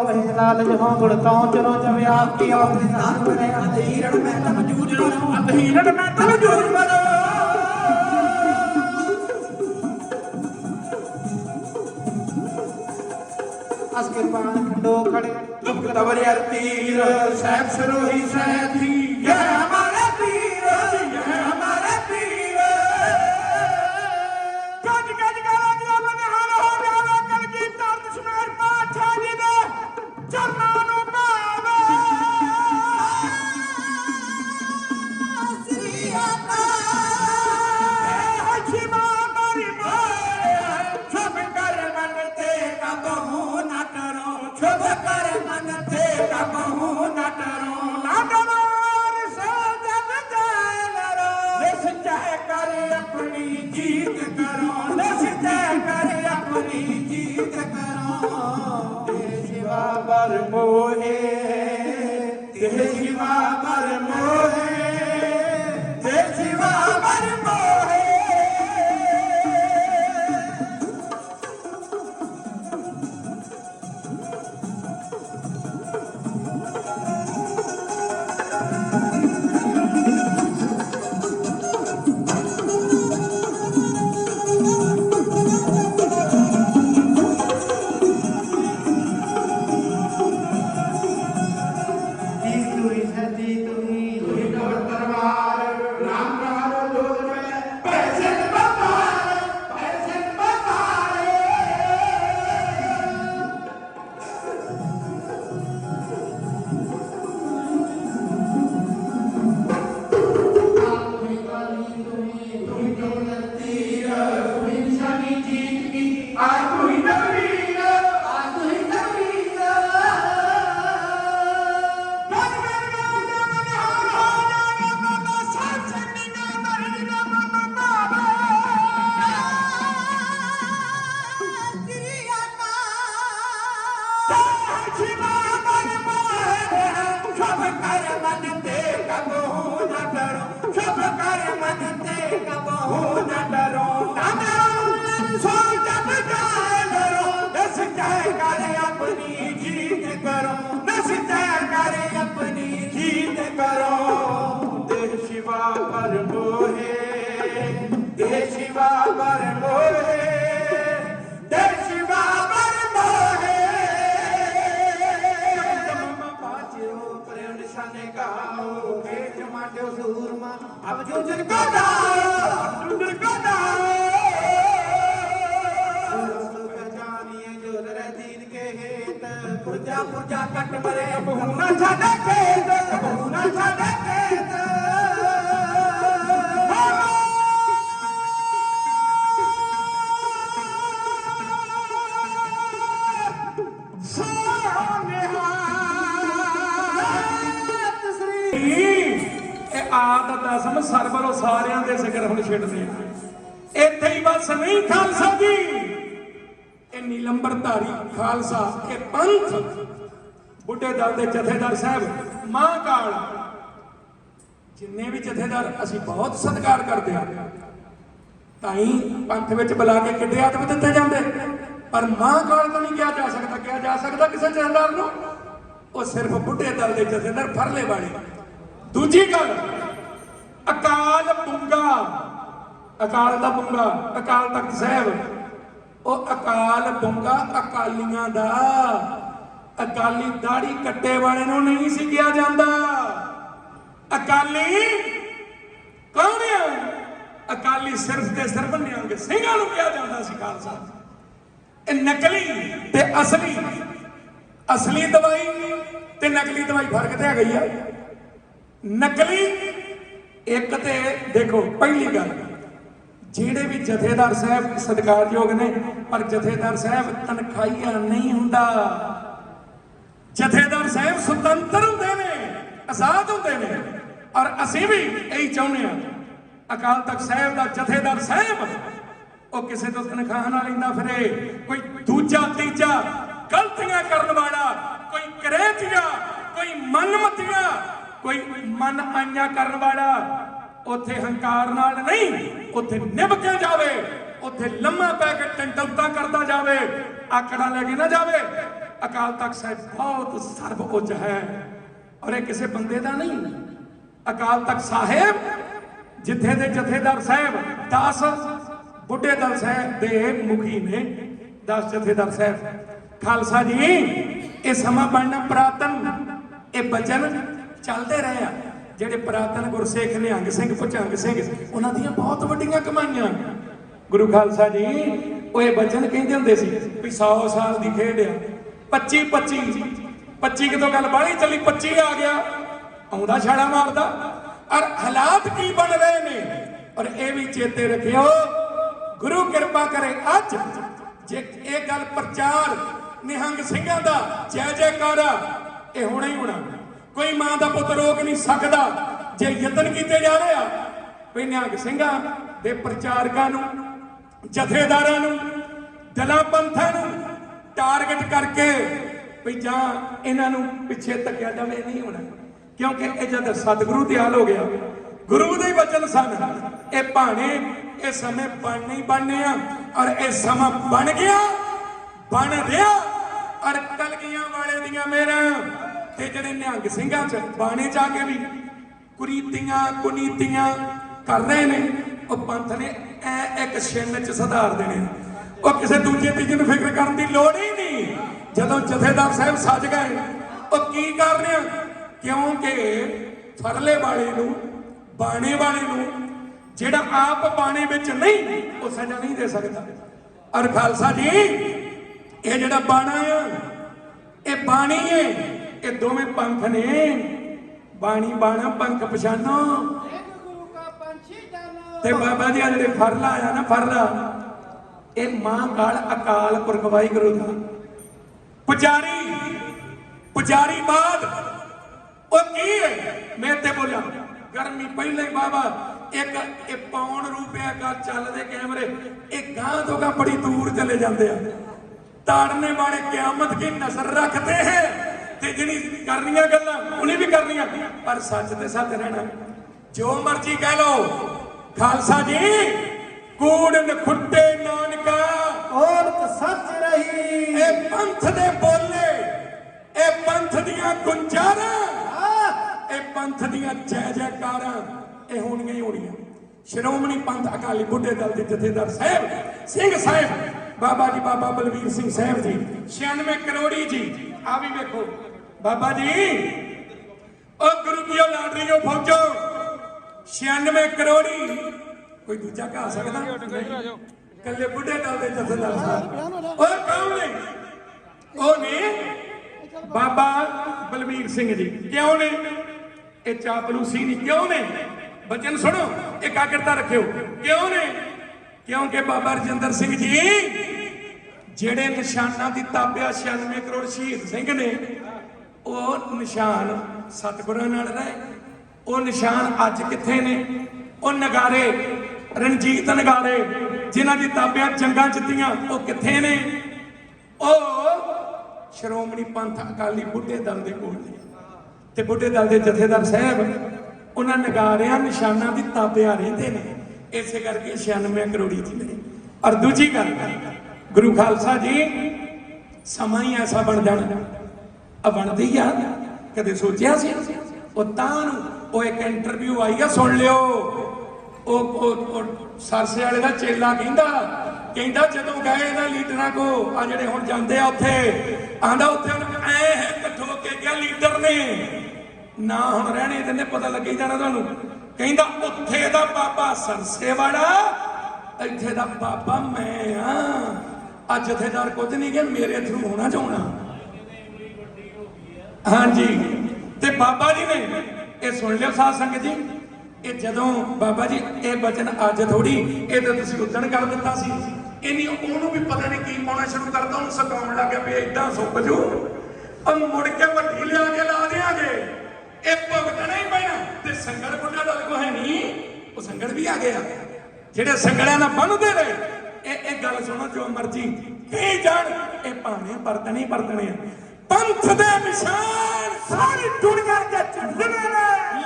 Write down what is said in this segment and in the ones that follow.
ਹੀ ਮਨ ਕੋ ਹੈ ਲਾਲਚ ਹੋ ਗੁਣ ਤੋਂ ਚਲੋ ਜਵੇ ਆਪ ਕੀ ਆਪਣੀ ਨਾਮ ਬਣੇ। ਅਧੀਰਣ ਮੈਂ ਤਮ ਜੂਝਣੋ ਅਧੀਰਣ ਮੈਂ ਤਮ ਜੂਝ ਬਨੋ ਅਸ ਕੇ ਪਾਣ ਖੰਡੋ ਖੜੇ। ਤੁਕ ਤਵਰ ਯਾਰ ਤੀਰ ਸਹਿਬ ਸਰੋਹੀ ਸਹਿਥੀ ਪੁਰਜਾ ਪੁਰਜਾ ਕੱਟ ਮਰੇ। ਬਹੂ ਨਾ ਛਾੜੇ ਖੇਤ। ਬਹੂ ਨਾ ਛਾੜੇ ਖੇਤ ਇਹ ਆਦਤ ਦਸਮ ਸਰਬਰੋ ਸਾਰਿਆਂ ਦੇ ਜ਼ਿਕਰ ਹੁਣ ਛਿੜਦੇ ਇੱਥੇ ਹੀ ਬਸ ਨਹੀਂ ਖਾਲਸਾ ਜੀ। ਇਹ ਨੀਲੰਬਰਧਾਰੀ ਖਾਲਸਾ ਇਹ ਪੰਥ। ਬੁੱਢੇ ਦਲ ਦੇ ਜਥੇਦਾਰ ਸਾਹਿਬ ਮਾਂ ਕਾਲ ਜਿੰਨੇ ਵੀ ਜਥੇਦਾਰ ਅਸੀਂ ਬਹੁਤ ਸਤਿਕਾਰ ਕਰਦੇ ਹਾਂ। ਤਾਂ ਹੀ ਪੰਥ ਵਿੱਚ ਬੁਲਾ ਕੇ ਕਿੱਡੇ ਆਤਮ ਦਿੱਤੇ ਜਾਂਦੇ। ਪਰ ਮਾਂ ਕਾਲ ਤੋਂ ਨਹੀਂ ਕਿਹਾ ਜਾ ਸਕਦਾ। ਕਿਹਾ ਜਾ ਸਕਦਾ ਕਿਸੇ ਜਥੇਦਾਰ ਨੂੰ। ਉਹ ਸਿਰਫ ਬੁੱਢੇ ਦਲ ਦੇ ਜਥੇਦਾਰ, ਫਰਲੇ ਵਾਲੇ। ਦੂਜੀ ਗੱਲ, ਅਕਾਲ ਪੁੰਗਾ, ਅਕਾਲ ਦਾ ਪੁੰਗਾ, ਅਕਾਲ ਤਖਤ ਸਾਹਿਬ, ਉਹ ਅਕਾਲ ਪੁੰਗਾ ਅਕਾਲੀਆਂ ਦਾ, ਅਕਾਲੀ ਦਾੜੀ ਕੱਟੇ ਵਾਲੇ ਨੂੰ ਨਹੀਂ ਸੀ ਕਿਹਾ ਜਾਂਦਾ। ਅਕਾਲੀ ਕੌਣ ਹੈ ਅਕਾਲੀ ਸਿਰਫ ਤੇ ਸਿਰਫ ਨਿਹੰਗ ਸਿੰਘਾਂ ਨੂੰ ਕਿਹਾ ਜਾਂਦਾ ਸੀ ਖਾਲਸਾ। ਇਹ ਨਕਲੀ ਤੇ ਅਸਲੀ। ਅਸਲੀ ਦਵਾਈ ਤੇ ਨਕਲੀ ਦਵਾਈ ਫ਼ਰਕ ਤੇ ਹੈਗਾ ਹੀ ਆ। ਨਕਲੀ ਇੱਕ ਤੇ ਦੇਖੋ ਪਹਿਲੀ ਗੱਲ, ਜਿਹੜੇ ਵੀ ਜਥੇਦਾਰ ਸਾਹਿਬ ਸਤਿਕਾਰਯੋਗ ਨੇ, ਪਰ ਜਥੇਦਾਰ ਸਾਹਿਬ ਤਨਖਾਹੀਆ ਨਹੀਂ ਹੁੰਦਾ। ਜਥੇਦਾਰ ਸਾਹਿਬ ਸੁਤੰਤਰ ਹੁੰਦੇ ਨੇ, ਆਜ਼ਾਦ ਹੁੰਦੇ ਨੇ, ਔਰ ਅਸੀਂ ਵੀ ਇਹੀ ਚਾਹੁੰਦੇ ਹਾਂ। ਅਕਾਲ ਤਖਤ ਸਾਹਿਬ ਦਾ ਜਥੇਦਾਰ ਸਾਹਿਬ, ਉਹ ਕਿਸੇ ਤੋਂ ਤਨਖਾਹ ਨਾ ਲੈਂਦਾ ਫਿਰੇ। ਕੋਈ ਦੂਜਾ, ਤੀਜਾ ਗਲਤੀਆਂ ਕਰਨ ਵਾਲਾ, ਕੋਈ ਕਰੇਤੀਆ ਕੋਈ ਮਨਮਤੀਆ ਕੋਈ ਮਨ ਆਈਆਂ ਕਰਨ ਵਾਲਾ ਉੱਥੇ ਹੰਕਾਰ ਨਾਲ ਨਹੀਂ, ਉੱਥੇ ਨਿਭ ਕੇ ਜਾਵੇ, ਉੱਥੇ ਲੰਮਾ ਪੈ ਕੇ ਟੰਟਲਤਾ ਕਰਦਾ ਜਾਵੇ, ਆਕੜਾ ਲੈ ਕੇ ਨਾ ਜਾਵੇ। ਅਕਾਲ ਤਖਤ ਸਾਹਿਬ ਬਹੁਤ ਸਰਬ ਉੱਚ ਹੈ। ਔਰ ਇਹ ਕਿਸੇ ਬੰਦੇ ਦਾ ਨਹੀਂ। ਅਕਾਲ ਤਖਤ ਸਾਹਿਬ, ਜਿੱਥੇ ਦੇ ਜਥੇਦਾਰ ਸਾਹਿਬ 10 ਬੁੱਢੇ ਦਲ ਸਾਹਿਬ ਦੇ ਮੁਖੀ ਨੇ। 10 ਜਥੇਦਾਰ ਸਾਹਿਬ, ਖਾਲਸਾ ਜੀ, ਇਹ ਸਮਾਂ ਬਣਨਾ ਪ੍ਰਾਤਨ, ਇਹ ਬਚਨ ਚੱਲਦੇ ਰਹੇ ਆ। ਜਿਹੜੇ ਪ੍ਰਾਤਨ ਗੁਰਸੇਖ ਨਿਹੰਗ ਸਿੰਘ ਭੁਜੰਗ ਸਿੰਘ ਉਹਨਾਂ ਦੀਆਂ ਬਹੁਤ ਵੱਡੀਆਂ ਕਮਾਈਆਂ। ਗੁਰੂ ਖਾਲਸਾ ਜੀ ਉਹ ਇਹ ਬਚਨ ਕਹਿੰਦੇ ਹੁੰਦੇ ਸੀ ਵੀ 100 ਸਾਲ ਦੀ ਖੇਡ ਆ। 25 25 25 ਕਿਤੋਂ ਗੱਲ ਬਾਹਲੀ ਚੱਲੀ 25 ਆ ਗਿਆ। ਆਉਂਦਾ ਛਾੜਾ ਮਾਰਦਾ। ਔਰ ਹਾਲਾਤ ਕੀ ਬਣ ਰਹੇ ਨੇ? ਔਰ ਇਹ ਵੀ ਚੇਤੇ ਰੱਖਿਓ ਗੁਰੂ ਕਿਰਪਾ ਕਰੇ ਅੱਜ। ਜੇ ਇਹ ਗੱਲ ਪ੍ਰਚਾਰ ਨਿਹੰਗ ਸਿੰਘਾਂ ਦਾ ਜੈ ਜੈਕਾਰ ਆ, ਇਹ ਹੋਣਾ ਹੀ ਹੋਣਾ। ਕੋਈ ਮਾਂ ਦਾ ਪੁੱਤ ਰੋਕ ਨਹੀਂ ਸਕਦਾ। ਜੇ ਯਤਨ ਕੀਤੇ ਜਾ ਰਹੇ ਆ ਵੀ ਨਿਹੰਗ ਸਿੰਘਾਂ ਦੇ ਪ੍ਰਚਾਰਕਾਂ ਨੂੰ, ਜਥੇਦਾਰਾਂ ਨੂੰ, ਦਲਾਂ ਪੰਥਾਂ ਨੂੰ ਟਾਰਗੇਟ ਕਰਕੇ ਵੀ ਜਾਂ ਇਹਨਾਂ ਨੂੰ ਪਿੱਛੇ ਧੱਕਿਆ ਜਾਵੇ ਨਹੀਂ ਹੋਣਾ। ਕਿਉਂਕਿ ਇਹ ਜਦ ਸਤਿਗੁਰੂ ਦੇ ਹਾਲ ਹੋ ਗਿਆ, ਗੁਰੂ ਦੇ ਵਚਨ ਸਨ। ਇਹ ਭਾਣੇ, ਇਹ ਸਮੇਂ ਬਣ ਨਹੀਂ ਬਣਨੇ ਆ, ਔਰ ਇਹ ਸਮਾਂ ਬਣ ਗਿਆ, ਬਣ ਰਿਹਾ, ਔਰ ਕਲਗੀਆਂ ਵਾਲੇ ਦੀਆਂ ਮੇਰਾ ਤੇ ਜਿਹੜੇ ਨਿਹੰਗ ਸਿੰਘਾਂ ਚ ਬਾਣੇ ਜਾ ਕੇ ਵੀ ਕੁਰੀਤੀਆਂ, ਕੁਨੀਤੀਆਂ ਕਰ ਰਹੇ ਨੇ, ਉਹ ਪੰਥ ਨੇ ਐ ਇੱਕ ਛਿੰਨ ਚ ਸੁਧਾਰ ਦੇਣੇ ਉਹ ਕਿਸੇ ਦੂਜੇ ਤੀਜੇ ਨੂੰ ਫਿਕਰ ਕਰਨ ਦੀ ਲੋੜ ਹੀ ਨਹੀਂ। ਜਦੋਂ ਜਥੇਦਾਰ ਸਾਹਿਬ ਸੱਜ ਗਏ, ਉਹ ਕੀ ਕਰ ਰਹੇ ਕਿਉਂਕਿ ਫਰਲੇ ਵਾਲੇ ਨੂੰ, ਬਾਣੇ ਵਾਲੇ ਨੂੰ ਜਿਹੜਾ ਆਪ ਬਾਣੇ ਵਿੱਚ ਨਹੀਂ, ਉਹ ਸਜ਼ਾ ਨਹੀਂ ਦੇ ਸਕਦਾ। ਔਰ ਖਾਲਸਾ ਜੀ, ਇਹ ਜਿਹੜਾ ਬਾਣਾ ਆ, ਇਹ ਬਾਣੀ ਹੈ ਇਹ ਦੋਵੇਂ ਪੰਥ ਨੇ ਬਾਣੀ ਬਾਣਾ ਪੰਖ ਪਛਾਨੋ ਤੇ ਬਾਬਾ ਜੀ ਆਹ ਜਿਹੜੇ ਫਰਲਾ ਆਇਆ ਨਾ, ਫਰਲਾ। ਇਹ ਮਾਂ ਕਾਲ ਅਕਾਲ ਪੁਰਖ ਵਾਹਿਗੁਰੂ ਦਾ। ਪੁਜਾਰੀ ਪੁਜਾਰੀ ਬਾਦ, ਉਹ ਕੀ ਹੈ? ਮੈਂ ਤੇ ਬੋਲਾਂ, ਗਰਮੀ ਪਹਿਲੇ ਬਾਬਾ, ਇੱਕ ਇਹ ਪੌਣ ਰੁਪਿਆ ਕਾ ਚੱਲਦੇ ਕੈਮਰੇ, ਇਹ ਗਾਂ ਤੋਂ ਗਾਂ ਬੜੀ ਦੂਰ ਚਲੇ ਜਾਂਦੇ ਆ। ਤਾੜਨੇ ਵਾਲੇ ਕਿਆਮਤ ਕੀ ਨਜ਼ਰ ਰੱਖਦੇ ਹੈ? ਤੇ ਜਿਹੜੀ ਕਰਨੀਆਂ ਗੱਲਾਂ ਉਹਨੇ ਵੀ ਕਰਨੀਆਂ। ਪਰ ਸੱਚ ਤੇ ਸੱਚ ਰਹਿਣਾ। ਜੋ ਮਰਜ਼ੀ ਕਹਿ ਲੋ ਖਾਲਸਾ ਜੀ ਕੂੜਨ ਖੁੱਟੇ ਨਾਨਕਾ। ਔਰਤ ਸੱਚ ਰਹੀ। ਇਹ ਪੰਥ ਦੇ ਬੋਲੇ ਇਹ ਪੰਥ ਦੀਆਂ ਗੁੰਜਾਰਾਂ। ਇਹ ਪੰਥ ਦੀਆਂ ਜੈ ਜੈਕਾਰਾਂ ਇਹ ਹੋਣੀਆਂ ਹੀ ਹੋਣੀਆਂ। ਸ਼੍ਰੋਮਣੀ ਪੰਥ ਅਕਾਲੀ ਬੁੱਢੇ ਦਲ ਦੇ ਜਥੇਦਾਰ ਸਾਹਿਬ ਸਿੰਘ ਸਾਹਿਬ ਬਾਬਾ ਜੀ ਬਾਬਾ ਬਲਵੀਰ ਸਿੰਘ ਸਾਹਿਬ ਜੀ 96 ਕਰੋੜੀ ਜੀ। ਆ ਵੀ ਵੇਖੋ। ਬਾਬਾ ਜੀ, ਉਹ ਗੁਰੂ ਕੀਓ ਲਾਡਰੀਓ ਫੌਜੋ 96 ਕਰੋੜੀ। ਕੋਈ ਦੂਜਾ ਕਹਾ ਸਕਦਾ? ਕੱਲੇ ਬੁੱਢੇ ਦਲ ਦੇ ਜਥੇਦਾਰ ਸਾਹਿਬ। ਓਏ ਕੌਣ ਨੇ? ਉਹ ਨੇ ਬਾਬਾ ਬਲਵੀਰ ਸਿੰਘ ਜੀ। ਕਿਉਂ ਨੇ? ਇਹ ਚਾਪਲੂਸੀ ਨਹੀਂ। ਕਿਉਂ ਨੇ? ਬਚਨ ਸੁਣੋ, ਇਕਾਗਰਤਾ ਰੱਖਿਓ। ਕਿਉਂ ਨੇ? ਕਿਉਂਕਿ ਬਾਬਾ ਰਜਿੰਦਰ ਸਿੰਘ ਜੀ, ਜਿਹੜੇ ਨਿਸ਼ਾਨਾਂ ਦੀ ਤਾਬਿਆ 96 ਕਰੋੜ ਸ਼ਹੀਦ ਸਿੰਘ ਨੇ ਉਹ ਨਿਸ਼ਾਨ ਸਤਿਗੁਰਾਂ ਨਾਲ ਰਹੇ। ਉਹ ਨਿਸ਼ਾਨ ਅੱਜ ਕਿੱਥੇ ਨੇ? ਉਹ ਨਗਾਰੇ, ਰਣਜੀਤ ਨਗਾਰੇ, ਜਿਨ੍ਹਾਂ ਦੀ ਤਾਬਿਆਂ ਜੰਗਾਂ ਜਿੱਤੀਆਂ, ਉਹ ਕਿੱਥੇ ਨੇ? ਉਹ ਸ਼੍ਰੋਮਣੀ ਪੰਥ ਅਕਾਲੀ ਬੁੱਢੇ ਦਲ ਦੇ ਕੋਲ ਨੇ। ਤੇ ਬੁੱਢੇ ਦਲ ਦੇ ਜਥੇਦਾਰ ਸਾਹਿਬ, ਉਹਨਾਂ ਨਗਾਰਿਆਂ, ਨਿਸ਼ਾਨਾਂ ਦੀ ਤਾਬਿਆ ਰਹਿੰਦੇ ਨੇ। ਇਸੇ ਕਰਕੇ 96 ਕਰੋੜੀ ਜੀ ਨੇ। ਔਰ ਦੂਜੀ ਗੱਲ, ਗੁਰੂ ਖਾਲਸਾ ਜੀ, ਸਮਾਂ ਹੀ ਐਸਾ ਬਣ ਜਾਣਾ। ਆ ਬਣਦੀ ਆ। ਕਦੇ ਸੋਚਿਆ ਸੀ? ਉਹ ਤਾਂ ਨੂੰ ਉਹ ਇੱਕ ਇੰਟਰਵਿਊ ਆਈ ਆ, ਸੁਣ ਲਿਓ। ਉਹ ਉਹ ਸਰਸੇ ਵਾਲੇ ਦਾ ਚੇਲਾ ਕਹਿੰਦਾ ਕਹਿੰਦਾ ਜਦੋਂ ਗਏ ਇਹਨਾਂ ਲੀਡਰਾਂ ਕੋ, ਆ ਜਿਹੜੇ ਹੁਣ ਜਾਂਦੇ ਆ ਉੱਥੇ ਆਂਦਾ ਉੱਥੇ ਐ ਹੈ ਕਠੋ ਕੇ ਗਿਆ ਲੀਡਰ ਨੇ। ਨਾ ਹੁਣ ਰਹਿਣੇ ਦਿੰਦੇ, ਪਤਾ ਲੱਗੇ ਜਾਣਾ ਤੁਹਾਨੂੰ। ਕਹਿੰਦਾ, ਉੱਥੇ ਦਾ ਬਾਬਾ ਸਰਸੇ ਵਾਲਾ ਇੱਥੇ ਦਾ ਬਾਬਾ ਮੈਂ ਆ। ਆ ਜਥੇਦਾਰ ਕੁਝ ਨਹੀਂ ਕਿ ਮੇਰੇ ਥਰੂ ਹੋਣਾ ਚਾਹਣਾ ਹਾਂਜੀ। ਤੇ ਬਾਬਾ ਜੀ ਨੇ ਇਹ ਸੁਣ ਲਿਓ ਸਾਧ ਸੰਗਤ ਜੀ। ਇਹ ਜਦੋਂ ਬਾਬਾ ਜੀ ਇਹ ਬਚਨ ਅੱਜ ਥੋੜੀ ਇਹ ਤਾਂ ਤੁਸੀਂ ਉਦਣ ਕਰ ਦਿੱਤਾ ਸੀ। ਇਹਨੀ ਉਹਨੂੰ ਵੀ ਪਤਾ ਨਹੀਂ ਕੀ ਪਾਉਣਾ ਸ਼ੁਰੂ ਕਰਤਾ, ਉਹਨੂੰ ਸਤਾਉਣ ਲੱਗ ਗਿਆ ਵੀ ਇਦਾਂ ਸੁੱਕ ਜੂ। ਉਹ ਮੁੜ ਕੇ ਵੱਡੀ ਲਿਆ ਕੇ ਲਾ ਦੇਾਂਗੇ ਇਹ ਭੁਗਤਣਾ ਹੀ ਪੈਣਾ। ਤੇ ਸੰਗੜ ਮੁੰਡਾ ਦਾ ਕੋ ਹੈ ਨਹੀਂ, ਉਹ ਸੰਗੜ ਵੀ ਆ ਗਿਆ। ਜਿਹੜੇ ਸੰਗੜਿਆਂ ਨਾਲ ਬੰਨਦੇ ਰਹੇ ਇਹ ਇਹ ਗੱਲ ਸੁਣੋ ਜੋ ਮਰਜ਼ੀ। ਕੀ ਜਾਣ, ਇਹ ਭਾਵੇਂ ਪਰਤਣੇ ਹੀ ਵਰਤਣੇ ਆ। ਪੰਥ ਦੇ ਨਿਸ਼ਾਨ ਸਾਰੀ ਦੁਨੀਆ ਦੇ ਝੰਡੇ ਨੇ।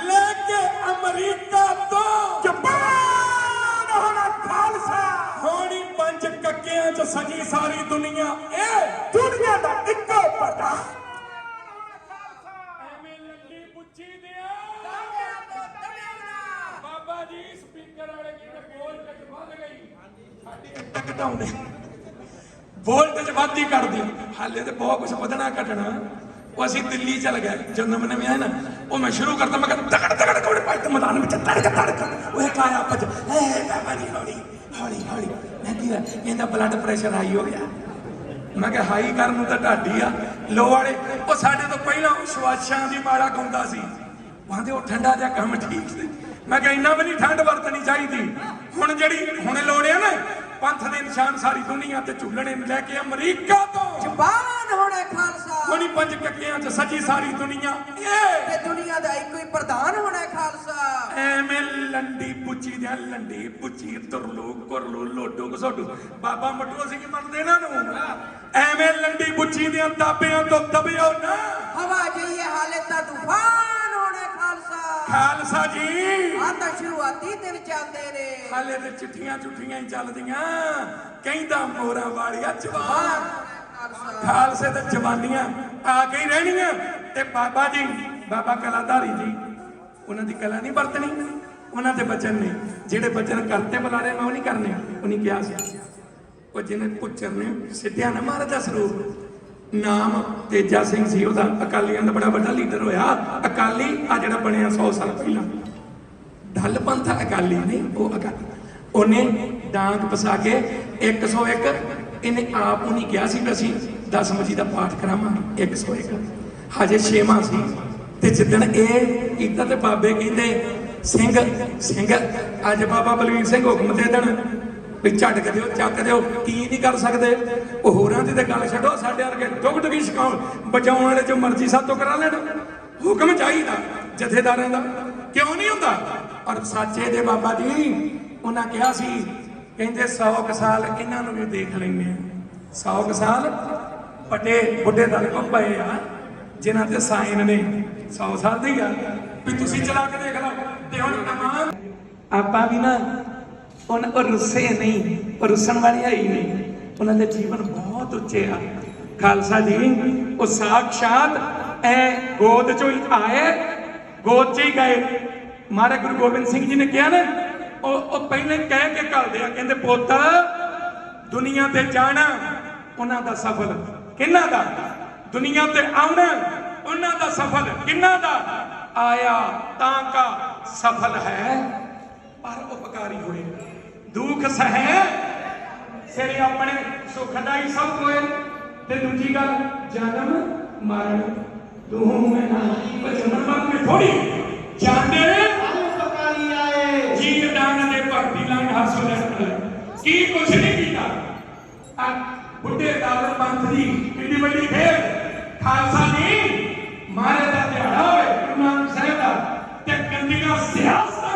ਲੈ ਕੇ ਅਮਰੀਕਾ ਤੋਂ ਜਪਾਨ ਹੋਣਾ ਖਾਲਸਾ। ਹੋਣੀ ਪੰਜ ਕੱਕਿਆਂ ਚ ਸਜੀ ਸਾਰੀ ਦੁਨੀਆ। ਇਹ ਦੁਨੀਆ ਦਾ ਇੱਕੋ ਪਤਾ। ਐਵੇਂ ਲੱਲੀ ਪੁੱਛੀ ਦਿਆ। ਬਾਬਾ ਜੀ ਸਪੀਕਰ ਵਾਲੇ ਕੀ ਤੇ ਵੋਲਟੇਜ ਵੱਧ ਗਈ। ਸਾਡੀ ਇੱਟ ਘਟਾਉਂਦੇ। ਵੋਲਟੇਜ ਵੱਧ ਹੀ ਕਰਦੀ। ਹਾਲੇ ਤੇ ਬਹੁਤ ਕੁਝ ਵਧਣਾ ਘਟਣਾ। ਉਹ ਅਸੀਂ ਦਿੱਲੀ ਚਲ ਗਏ। ਜਦੋਂ ਨਵੇਂ ਨਵੇਂ ਆਏ ਨਾ, ਉਹ ਮੈਂ ਸ਼ੁਰੂ ਕਰਤਾ। ਮੈਂ ਕਿਹਾ ਤਗੜ ਤਗੜ ਕੋੜੇ ਪਾਈ ਮੈਦਾਨ ਵਿੱਚ ਤੜਕ ਤੜਕ। ਉਹ ਕਾਇਆ ਭਜ। ਏ ਬਾਬਾ ਜੀ, ਹੌਲੀ ਹੌਲੀ ਹੌਲੀ। ਮੈਂ ਕੀ ਇਹਦਾ ਬਲੱਡ ਪ੍ਰੈਸ਼ਰ ਹਾਈ ਹੋ ਗਿਆ। ਮੈਂ ਕਿਹਾ ਹਾਈ ਕਰਨ ਨੂੰ ਤਾਂ ਢਾਡੀ ਆ। ਲੋ ਵਾਲੇ, ਉਹ ਸਾਡੇ ਤੋਂ ਪਹਿਲਾਂ ਸ਼ਵਾਸ਼ਾਂ ਦੀ ਮਾਲਾ ਗਾਉਂਦਾ ਸੀ। ਕਹਿੰਦੇ ਉਹ ਠੰਡਾ ਜਿਹਾ ਕੰਮ ਠੀਕ ਸੀ। ਮੈਂ ਕਿਹਾ, ਇੰਨਾ ਵੀ ਨਹੀਂ, ਠੰਡ ਵਰਤਣੀ ਚਾਹੀਦੀ। ਹੁਣ ਜਿਹੜੀ, ਹੁਣ ਲੋੜਿਆ ਨਾ ਪੰਥ ਦੇ ਨਿਸ਼ਾਨ ਸਾਰੀ ਦੁਨੀਆ ਤੇ ਝੁੱਲਣੇ ਨੂੰ ਲੈ ਕੇ ਅਮਰੀਕਾ ਤੋਂ। ਜ਼ਬਾਨ ਹੋਣਾ ਖਾਲਸਾ। ਕੋਣੀ ਪੰਜ ਕੱਕਿਆਂ ਚ ਸੱਜੀ ਸਾਰੀ ਦੁਨੀਆ। ਇਹ ਤੇ ਦੁਨੀਆ ਦਾ ਇੱਕੋ ਹੀ ਪ੍ਰਧਾਨ ਹੋਣਾ ਖਾਲਸਾ। ਐਵੇਂ ਲੰਡੀ ਪੁੱਚੀ ਦਿਆਂ ਲੰਡੀ ਪੁੱਚੀ ਤੁਰਲੂ ਕੁਰਲੂ ਲੋਡੂ ਕਸੋਡੂ ਬਾਬਾ ਮਟੂ ਅਸੀਂ ਕੀ ਮੰਨਦੇ ਇਹਨਾਂ ਨੂੰ। ਐਵੇਂ ਲੰਡੀ ਪੁੱਚੀ ਦਿਆਂ ਦਾਬਿਆਂ ਤੋਂ ਦਬਿਓ ਨਾ। ਹਵਾ ਜਈਏ ਹਾਲੇ ਤਾਂ ਤੂਫਾਨ। ਖਾਲਸਾ। ਖਾਲਸਾ ਜੀ। ਆ ਤਾਂ ਸ਼ੁਰੂਆਤੀ ਦਿਨ ਚੱਲਦੇ ਨੇ। ਹਾਲੇ ਤੇ ਚਿੱਠੀਆਂ ਚੁੱਠੀਆਂ ਹੀ ਚੱਲਦੀਆਂ। ਕਹਿੰਦਾ ਮੋਰਾ ਵਾਲੀਆ ਜਵਾਨ। ਖਾਲਸਾ। ਖਾਲਸੇ ਤੇ ਜਵਾਨੀਆਂ ਆ ਕੇ ਹੀ ਰਹਿਣੀਆਂ। ਤੇ ਬਾਬਾ ਜੀ ਬਾਬਾ ਕਲਾਧਾਰੀ ਜੀ ਉਹਨਾਂ ਦੀ ਕਲਾ ਨਹੀਂ ਵਰਤਣੀ ਉਹਨਾਂ ਦੇ ਬਚਨ ਨੇ। ਜਿਹੜੇ ਬਚਨ ਕਰਤੇ ਬੁਲਾਰੇ ਮੈਂ ਉਹ ਨਹੀਂ ਕਰਨੇ। ਉਹ ਨਹੀਂ ਕਿਹਾ ਸੀ ਉਹ ਜਿਹਨੇ ਪੁੱਚਰ ਨੇ ਸਿੱਧਿਆ ਨਾ ਮਹਾਰਾਜ ਦਾ ਸਰੂਪ। ਨਾਮ ਤੇਜਾ ਸਿੰਘ ਸੀ ਉਹਦਾ। ਅਕਾਲੀਆਂ ਦਾ ਬੜਾ ਵੱਡਾ ਲੀਡਰ ਹੋਇਆ। ਅਕਾਲੀ ਆ ਜਿਹੜਾ ਬਣਿਆ 100 ਸਾਲ ਪਹਿਲਾਂ। ਢੱਲ ਪੰਥ ਅਕਾਲੀ ਨਹੀਂ ਉਹ ਅਕਾਲੀ ਉਹਨੇ ਡਾਂਗ ਪਸਾ ਕੇ 101 ਇਹਨੇ ਆਪ ਉਹਨੇ ਕਿਹਾ ਸੀ ਕਿ ਅਸੀਂ ਦਸਮ ਜੀ ਦਾ ਪਾਠ ਕਰਾਵਾਂਗੇ। 101 ਹਜੇ ਛੇਵਾਂ ਸੀ। ਤੇ ਜਿੱਦਣ ਇਹ ਕੀਤਾ ਤੇ ਬਾਬੇ ਕਹਿੰਦੇ, ਸਿੰਘ ਸਿੰਘ, ਅੱਜ ਬਾਬਾ ਬਲਵੀਰ ਸਿੰਘ ਹੁਕਮ ਦੇ ਦੇਣ। ਵੀ ਝਟਕ ਦਿਓ ਚੱਕ ਦਿਓ, ਕੀ ਨਹੀਂ ਕਰ ਸਕਦੇ? ਉਹ ਹੋਰਾਂ ਦੀ ਤੇ ਗੱਲ ਛੱਡੋ, ਸਾਡੇ ਵਰਗੇ ਡੁਗ ਡੁਗੀ ਸ਼ਕਾਉਣ, ਬਚਾਉਣ ਵਾਲੇ ਜੋ ਮਰਜ਼ੀ ਸਾਤੋਂ ਕਰਾ ਲੈਣ। ਹੁਕਮ ਚਾਹੀਦਾ ਜਥੇਦਾਰਾਂ ਦਾ। ਕਿਉਂ ਨਹੀਂ ਹੁੰਦਾ? ਔਰ ਸਾਚੇ ਦੇ ਬਾਬਾ ਜੀ, ਉਹਨਾਂ ਕਿਹਾ ਸੀ, ਕਹਿੰਦੇ 100 ਸਾਲ ਇਹਨਾਂ ਨੂੰ ਵੀ ਦੇਖ ਲੈਂਦੇ ਆ। 100 ਸਾਲ ਵੱਡੇ ਬੁੱਢੇ ਦਲ ਕੋ ਪਏ ਆ, ਜਿਨ੍ਹਾਂ ਤੇ ਸਾਈਨ ਨੇ। 100 ਸਾਲ ਦੀ ਆ ਵੀ ਤੁਸੀਂ ਚਲਾ ਕੇ ਦੇਖ ਲਓ, ਤੇ ਹੁਣ ਆਪਾਂ ਵੀ ਨਾ ਉਹਨਾਂ ਉਹ ਰੁੱਸੇ ਨਹੀਂ, ਉਹ ਰੁੱਸਣ ਵਾਲੇ ਹੈ ਹੀ ਨਹੀਂ। ਉਹਨਾਂ ਦੇ ਜੀਵਨ ਬਹੁਤ ਉੱਚੇ ਆ। ਖਾਲਸਾ ਜੀ, ਉਹ ਸਾਖਸ਼ਾਤ ਐ ਗੋਦ ਚੋਂ ਹੀ ਆਏ, ਗੋਦ ਚ ਹੀ ਗਏ। ਮਹਾਰਾਜ ਗੁਰੂ ਗੋਬਿੰਦ ਸਿੰਘ ਜੀ ਨੇ ਕਿਹਾ ਨਾ, ਉਹ ਉਹ ਪਹਿਲੇ ਕਹਿ ਕੇ ਘੱਲਦੇ ਆ, ਕਹਿੰਦੇ, ਪੁੱਤ, ਦੁਨੀਆ ਤੇ ਜਾਣਾ, ਉਹਨਾਂ ਦਾ ਸਫਲ ਕਿੰਨਾ ਦਾ? ਦੁਨੀਆ ਤੇ ਆਉਣਾ, ਉਹਨਾਂ ਦਾ ਸਫਲ ਕਿੰਨਾ ਦਾ? ਆਇਆ ਤਾਂ ਕਾ ਸਫਲ ਹੈ, ਪਰ ਉਪਕਾਰੀ ਹੋਏ। ਦੁੱਖ ਸਹਿ ਸਿਰ ਆਪਣੇ ਸੁਖ ਸਭ ਹੋਏ ਤੇ ਦੂਜੀ ਗੱਲ, ਜਨਮ, ਮਰਨ ਦੋਹਾਂ ਮੈਂ ਨਾ ਜਨਮ, ਮਰਨ ਵਿੱਚ ਥੋੜੀ ਜਾਣੇ ਉਪਕਾਰੀ ਆਏ ਜੀ ਡਾਂਗ ਦੇ ਭਗਤੀ ਲੰਗ ਹੱਸ ਲੈ ਕੀ ਕੁਛ ਨਹੀਂ ਕੀਤਾ। ਆ ਬੁੱਢੇ ਦਾਲ ਪੰਥ ਦੀ ਕਿੰਨੀ ਵੱਡੀ ਖੇਡ। ਖਾਲਸਾ ਜੀ ਮਾਰੇ ਦਾ ਦਿਹਾੜਾ ਹੋਵੇ, ਗੁਰੂ ਨਾਨਕ ਸਾਹਿਬ ਦਾ। ਤੇ ਕੰਦੀਆਂ ਸਿਆਸਤਾਂ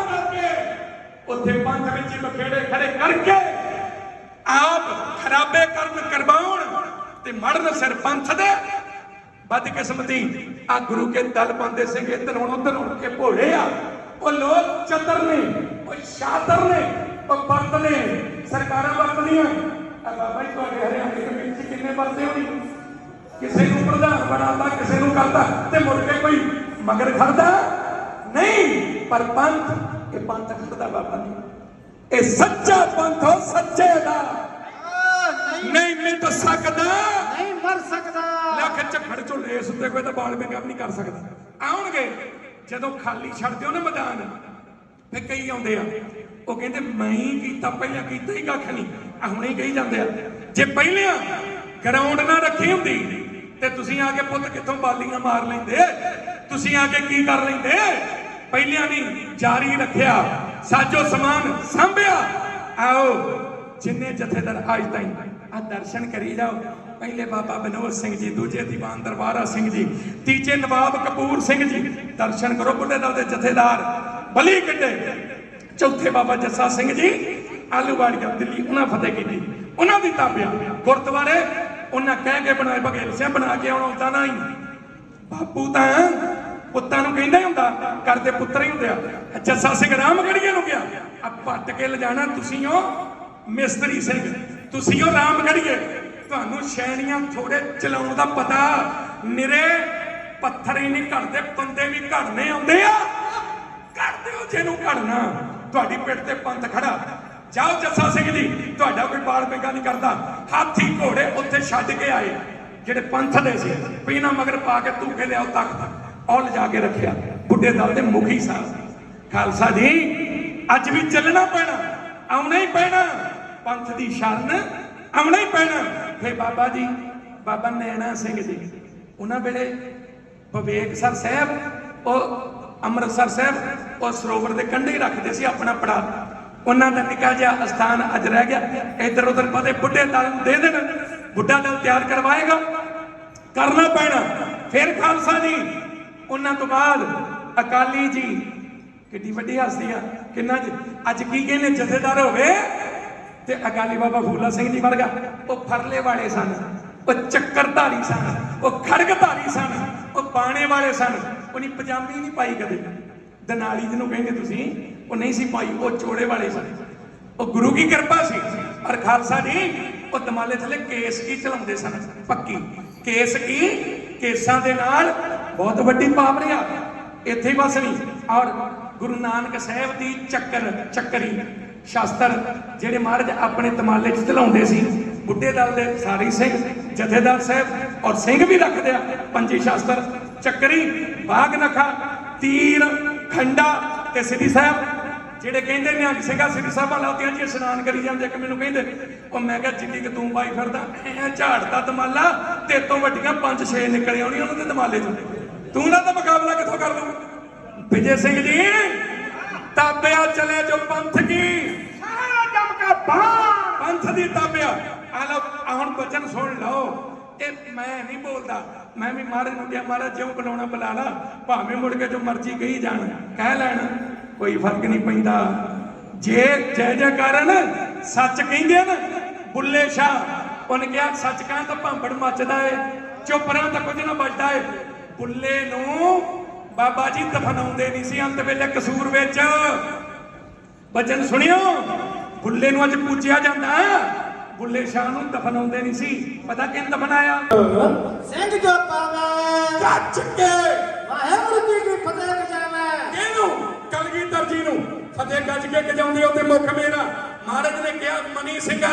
ਉੱਥੇ ਪੰਥ ਵਿੱਚ ਬਖੇੜੇ ਖੜੇ ਕਰਕੇ ਆਪ ਖਰਾਬੇ ਕਰਨ ਕਰਵਾਉਣ ਤੇ ਮੜਨ ਸਿਰ ਦੇ। ਬਦ ਕਿਸਮਤੀ ਆ ਗੁਰੂ ਕੇ ਦਲ ਪਾਉਂਦੇ ਸਿੰਘ ਇੱਧਰ ਹੁਣ ਉੱਧਰ ਉੱਠ ਕੇ ਭੋਲੇ ਆ। ਉਹ ਲੋਕ ਚਤਰ ਨੇ, ਉਹ ਸ਼ਾਤਰ ਨੇ, ਉਹ ਵਰਤ ਨੇ, ਸਰਕਾਰਾਂ ਵਰਤਦੀਆਂ ਆ ਬਾਬਾ ਜੀ ਤੁਹਾਡੇ ਹਰਿਆਣੇ ਦੇ ਵਿੱਚ ਕਿੰਨੇ ਵਰਤੇ ਹੋਣੀ? ਕਿਸੇ ਨੂੰ ਪ੍ਰਧਾਨ ਬਣਾਤਾ, ਕਿਸੇ ਨੂੰ ਕਰਦਾ ਤੇ ਮੁੜ ਕੇ ਕੋਈ ਮਗਰ ਖੜਦਾ? ਨਹੀਂ, ਪਰ ਪੰਥ ਇਹ ਪੰਥ ਖੜਦਾ ਬਾਬਾ ਜੀ। ਇਹ ਸੱਚਾ ਪੰਥ ਹੋ ਸੱਚੇ ਦਾ। ਨਹੀਂ ਮਿਟ ਸਕਦਾ। ਨਹੀਂ ਮਰ ਸਕਦਾ। ਲੱਖ ਝੱਖੜ ਚੋਂ ਲੇਸ ਉੱਤੇ ਕੋਈ ਤਾਂ ਬਾਲ ਵੀ ਨਹੀਂ ਕਰ ਸਕਦਾ। ਆਉਣਗੇ। ਜਦੋਂ ਖਾਲੀ ਛੱਡ ਦਿਓ ਨਾ ਮੈਦਾਨ ਫੇ ਕਈ ਆਉਂਦੇ ਆ। ਉਹ ਕਹਿੰਦੇ ਮੈਂ ਹੀ ਕੀਤਾ ਪਹਿਲਾਂ ਕੀਤਾ ਹੀ ਕੱਖ ਨਹੀਂ। ਆ ਹੁਣੇ ਹੀ ਕਹੀ ਜਾਂਦੇ ਆ। ਜੇ ਪਹਿਲਾਂ ਗਰਾਊਂਡ ਨਾ ਰੱਖੀ ਹੁੰਦੀ ਤੇ ਤੁਸੀਂ ਆ ਕੇ ਪੁੱਤ ਕਿੱਥੋਂ ਬਾਲੀਆਂ ਮਾਰ ਲੈਂਦੇ? ਤੁਸੀਂ ਆ ਕੇ ਕੀ ਕਰ ਲੈਂਦੇ? ਪਹਿਲਿਆਂ ਵੀ ਜਾਰੀ ਰੱਖਿਆ। ਸਾਜੋ ਸਮਾਨ ਸੰਭਿਆ। ਆਓ, ਜਿੰਨੇ ਜਥੇਦਾਰ ਅੱਜ ਤਾਈਂ ਆ ਦਰਸ਼ਨ ਕਰੀ ਜਾਓ। ਪਹਿਲੇ ਬਾਬਾ ਬਨੋਦ ਸਿੰਘ ਜੀ, ਦੂਜੇ ਦੀਵਾਨ ਦਰਬਾਰਾ ਸਿੰਘ ਜੀ, ਤੀਜੇ ਨਵਾਬ ਕਪੂਰ ਸਿੰਘ ਜੀ। ਦਰਸ਼ਨ ਕਰੋ ਬੁੱਢੇ ਦਲ ਦੇ ਜਥੇਦਾਰ। ਬਲੀ ਕੱਢੇ। ਚੌਥੇ ਬਾਬਾ ਜੱਸਾ ਸਿੰਘ ਜੀ, ਆਲੂਵਾੜੀਆ, ਦਿੱਲੀ, ਉਹਨਾਂ ਫਤਿਹ ਕੀਤੀ। ਉਹਨਾਂ ਦੀ ਤਾਬਿਆ, ਗੁਰਦੁਆਰੇ, ਉਹਨਾਂ ਕਹਿ ਕੇ ਬਣਾਏ ਬਗੇਲ ਸਿੰਘ ਬਣਾ ਕੇ ਆਉਣਾ ਉਦਾਂ ਹੀ ਬਾਪੂ ਤਾਂ ਪੁੱਤਾਂ ਨੂੰ ਕਹਿੰਦਾ ਹੀ ਹੁੰਦਾ ਕਰਦੇ ਪੁੱਤਰ ਹੀ ਹੁੰਦੇ ਆ। ਜੱਸਾ ਸਿੰਘ ਰਾਮਗੜੀਏ ਨੂੰ ਗਿਆ? ਆ ਪੱਟ ਕੇ ਲਿਜਾਣਾ ਤੁਸੀਂ ਹੋ, ਮਿਸਤਰੀ ਸਿੰਘ। ਤੁਸੀਂ ਹੋ ਰਾਮਗੜੀਏ ਤੁਹਾਨੂੰ ਸ਼ੈਣੀਆਂ ਥੋੜੇ ਚਲਾਉਣ ਦਾ ਪਤਾ। ਨਿਰੇ ਪੱਥਰ ਹੀ ਨਹੀਂ ਘੜਦੇ ਬੰਦੇ ਵੀ ਘੜਨੇ ਆਉਂਦੇ ਆ। ਕਰਦੇ ਹੋ ਜਿਹਨੂੰ ਘੜਨਾ। ਤੁਹਾਡੀ ਪਿੱਠ ਤੇ ਪੰਥ ਖੜਾ। ਜਾਓ ਜੱਸਾ ਸਿੰਘ ਜੀ, ਤੁਹਾਡਾ ਕੋਈ ਬਾਲ ਬੇਗਾ ਨਹੀਂ ਕਰਦਾ। ਹਾਥੀ ਘੋੜੇ ਉੱਥੇ ਛੱਡ ਕੇ ਆਏ, ਜਿਹੜੇ ਪੰਥ ਦੇ ਸੀ। ਵੀ ਮਗਰ ਪਾ ਕੇ ਧੂਕੇ ਲਿਆਓ ਤਖਤ। ਔਰ ਲਿਜਾ ਕੇ ਰੱਖਿਆ। ਬੁੱਢੇ ਦਲ ਦੇ ਮੁਖੀ ਸਾਹਿਬ ਖਾਲਸਾ ਜੀ, ਅੱਜ ਵੀ ਚੱਲਣਾ ਪੈਣਾ, ਆਉਣਾ ਹੀ ਪੈਣਾ। ਪੰਥ ਦੀ ਸ਼ਰਨ, ਆਉਣਾ ਹੀ ਪੈਣਾ। ਫੇ ਬਾਬਾ ਜੀ, ਬਾਬਾ ਨੈਣਾ ਸਿੰਘ ਜੀ, ਉਹਨਾਂ ਵੇਲੇ ਵਿਵੇਕ ਸਰ ਸਾਹਿਬ, ਉਹ ਅੰਮ੍ਰਿਤਸਰ ਸਾਹਿਬ, ਉਹ ਸਰੋਵਰ ਦੇ ਕੰਢੇ ਰੱਖਦੇ ਸੀ ਆਪਣਾ ਪੜਾ ਉਹਨਾਂ ਦਾ ਨਿੱਕਾ ਜਿਹਾ ਅਸਥਾਨ ਅੱਜ ਰਹਿ ਗਿਆ। ਇੱਧਰ ਉੱਧਰ ਪਤੇ ਬੁੱਢੇ ਦਲ ਨੂੰ ਦੇ ਦੇਣ। ਬੁੱਢਾ ਦਲ ਤਿਆਰ ਕਰਵਾਏਗਾ। ਕਰਨਾ ਪੈਣਾ। ਫਿਰ ਖਾਲਸਾ ਜੀ ਉਹਨਾਂ ਤੋਂ ਬਾਅਦ ਅਕਾਲੀ ਜੀ, ਕਿੱਡੀ ਵੱਡੀ ਹਸਤੀ ਆ, ਕਿੰਨਾ ਜੀ, ਅੱਜ ਕੀ ਕਹਿੰਦੇ, ਜਥੇਦਾਰ ਹੋਵੇ ਤੇ ਅਕਾਲੀ ਬਾਬਾ ਫੂਲਾ ਸਿੰਘ ਜੀ ਵਰਗਾ, ਉਹ ਫਰਲੇ ਵਾਲੇ ਸਨ, ਉਹ ਚੱਕਰਧਾਰੀ ਸਨ, ਉਹ ਖੜਗਧਾਰੀ ਸਨ, ਉਹ ਬਾਣੇ ਵਾਲੇ ਸਨ, ਉਹਨੀ ਪਜਾਮੀ ਨਹੀਂ ਪਾਈ ਕਦੇ। ਦਨਾਲੀ ਜਿਹਨੂੰ ਕਹਿੰਦੇ ਤੁਸੀਂ, ਉਹ ਨਹੀਂ ਸੀ ਪਾਈ, ਉਹ ਚੋੜੇ ਵਾਲੇ ਸਨ। ਉਹ ਗੁਰੂ ਕੀ ਕਿਰਪਾ ਸੀ, ਪਰ ਖਾਲਸਾ ਜੀ, ਉਹ ਦਮਾਲੇ ਥੱਲੇ ਕੇਸ ਕੀ ਚਲਾਉਂਦੇ ਸਨ? ਪੱਕੀ। ਕੇਸ ਕੀ? ਕੇਸਾਂ ਦੇ ਨਾਲ ਬਹੁਤ ਵੱਡੀ ਪਾਵਰ ਆ। ਇੱਥੇ ਹੀ ਬਸ ਨਹੀਂ। ਔਰ ਗੁਰੂ ਨਾਨਕ ਸਾਹਿਬ ਦੀ ਚੱਕਰ, ਚੱਕਰੀ, ਸ਼ਾਸਤਰ ਜਿਹੜੇ ਮਹਾਰਾਜ ਆਪਣੇ ਤਮਾਲੇ 'ਚ ਚਲਾਉਂਦੇ ਸੀ, ਬੁੱਢੇ ਦਲ ਦੇ ਸਾਰੀ ਸਿੰਘ ਜਥੇਦਾਰ ਸਾਹਿਬ ਔਰ ਸਿੰਘ ਵੀ ਰੱਖਦੇ ਆ। ਪੰਜੀ ਸ਼ਾਸਤਰ, ਚੱਕਰੀ, ਬਾਗ ਨਖਾ, ਤੀਰ, ਖੰਡਾ ਤੇ ਸਿੱਧੀ ਸਾਹਿਬ। ਜਿਹੜੇ ਕਹਿੰਦੇ ਨਿਹੰਗ ਸਿੰਘਾ ਸ੍ਰੀ ਸਾਹਿਬਾਂ ਲਾਉਂਦੀਆਂ ਜੀ, ਇਸ਼ਨਾਨ ਕਰੀ ਜਾਂਦੇ ਕਿ ਮੈਨੂੰ ਕਹਿੰਦੇ, ਉਹ ਮੈਂ ਕਿਹਾ ਜਿੱਡੀ ਕਿ ਤੂੰ ਬਾਈ ਫਿਰਦਾ, ਐ ਝਾੜਦਾ ਦਮਾਲਾ ਤੇ ਤੋਂ ਵੱਡੀਆਂ ਪੰਜ ਛੇ ਨਿਕਲ ਆਉਣੀਆਂ ਉਹਨਾਂ ਦੇ ਦਮਾਲੇ ਚ। ਤੂੰ ਨਾ ਤਾਂ ਮੁਕਾਬਲਾ ਕਿੱਥੋਂ ਕਰ ਲੂੰ ਵਿਜੇ ਸਿੰਘ ਜੀ ਤਾਬਿਆ ਚਲੇ ਜੋ ਪੰਥ ਕੀ? ਸਾਰਾ ਜਮ ਕਾ ਪੰਥ ਦੀ ਤਾਬਿਆ। ਆ ਲਓ ਹੁਣ ਬਚਨ ਸੁਣ ਲਓ। ਇਹ ਮੈਂ ਨਹੀਂ ਬੋਲਦਾ। ਮੈਂ ਵੀ ਮਹਾਰਾਜ ਨੂੰ ਕਿਹਾ ਮਹਾਰਾਜ ਜਿਉਂ ਬੁਲਾਉਣਾ ਬੁਲਾ ਲਾ। ਭਾਵੇਂ ਮੁੜ ਕੇ ਜੋ ਮਰਜ਼ੀ ਕਹੀ ਜਾਣ ਕਹਿ ਲੈਣ। ਕੋਈ ਫ਼ਰਕ ਨਹੀਂ ਪੈਂਦਾ। ਜੇ ਜੈ ਜੈਕਾਰ ਹੈ ਨਾ ਸੱਚ ਕਹਿੰਦੇ ਨਾ ਬੁੱਲੇ ਸ਼ਾਹ। ਉਹਨੇ ਕਿਹਾ ਸੱਚ ਕਾਂ ਤਾਂ ਭਾਂਬੜ ਮੱਚਦਾ ਏ। ਚੁੱਪ ਰਾਂ ਤਾਂ ਕੁਝ ਨਾ ਬਚਦਾ ਏ। ਬੁੱਲੇ ਨੂੰ ਬਾਬਾ ਜੀ ਦਫਨਾਉਂਦੇ ਨਹੀਂ ਸੀ ਅੰਤ ਵੇਲੇ ਕਸੂਰ ਵਿੱਚ। ਬਚਨ ਸੁਣਿਓ ਬੁੱਲੇ ਨੂੰ ਅੱਜ ਪੂਜਿਆ ਜਾਂਦਾ ਬੁੱਲੇ ਸ਼ਾਹ ਨੂੰ ਦਫਨਾਉਂਦੇ ਨਹੀਂ ਸੀ। ਪਤਾ ਕਿੰਨ ਦਫਨਾਇਆ? ਸਿੰਘ ਜੋ ਪਾਵੇ ਕੱਚ ਕੇ। ਵਾਹਿਗੁਰੂ ਜੀ ਕੀ ਫਤਿਹ ਵਜਾਵੇ ਇਹਨੂੰ ਕਲਗੀਧਰ ਜੀ ਨੂੰ। ਫਤਿਹ ਗੱਜ ਕੇ ਗਜਾਉਂਦੇ ਉਹਦੇ ਮੁਖ ਮੇਰਾ। ਮਹਾਰਾਜ ਨੇ ਕਿਹਾ ਮਨੀ ਸਿੰਘਾ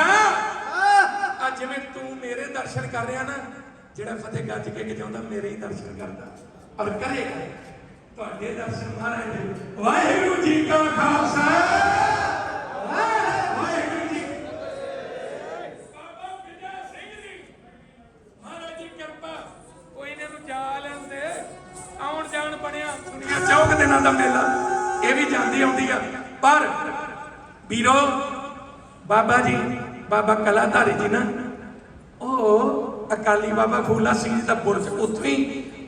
ਆ ਜਿਵੇਂ ਤੂੰ ਮੇਰੇ ਦਰਸ਼ਨ ਕਰ ਰਿਹਾ ਨਾ ਜਿਹੜਾ ਫਤਿਹ ਗੱਜ ਕੇ ਗਜਾਉਂਦਾ ਮੇਰੇ ਹੀ ਦਰਸ਼ਨ ਕਰਦਾ ਔਰ ਕਰੇਗਾ ਤੁਹਾਡੇ ਦਰਸ਼ਨ ਮਹਾਰਾਜ ਦੇ ਵਾਹਿਗੁਰੂ ਜੀ ਕਾ ਖਾਲਸਾ। ਵਾਹਿਗੁਰੂ ਜੀ ਬਾਬਾ ਵਿਜੈ ਸਿੰਘ ਜੀ ਮਹਾਰਾਜ ਦੀ ਕਿਰਪਾ ਕੋਈ ਇਹਨਾਂ ਨੂੰ ਜਾ ਲੈਂਦੇ। ਆਉਣ ਜਾਣ ਬਣਿਆ ਦੁਨੀਆ। ਚੌਕ ਦਿਨਾਂ ਦਾ ਮੇਲਾ ਇਹ ਵੀ ਜਾਂਦੀ ਆਉਂਦੀ ਆ। ਪਰ ਵੀਰੋ ਬਾਬਾ ਜੀ ਬਾਬਾ ਕਲਾਧਾਰੀ ਜੀ ਨਾ ਉਹ ਅਕਾਲੀ ਬਾਬਾ ਫੂਲਾ ਸਿੰਘ ਜੀ ਦਾ ਬੁਰਜ ਉੱਥੇ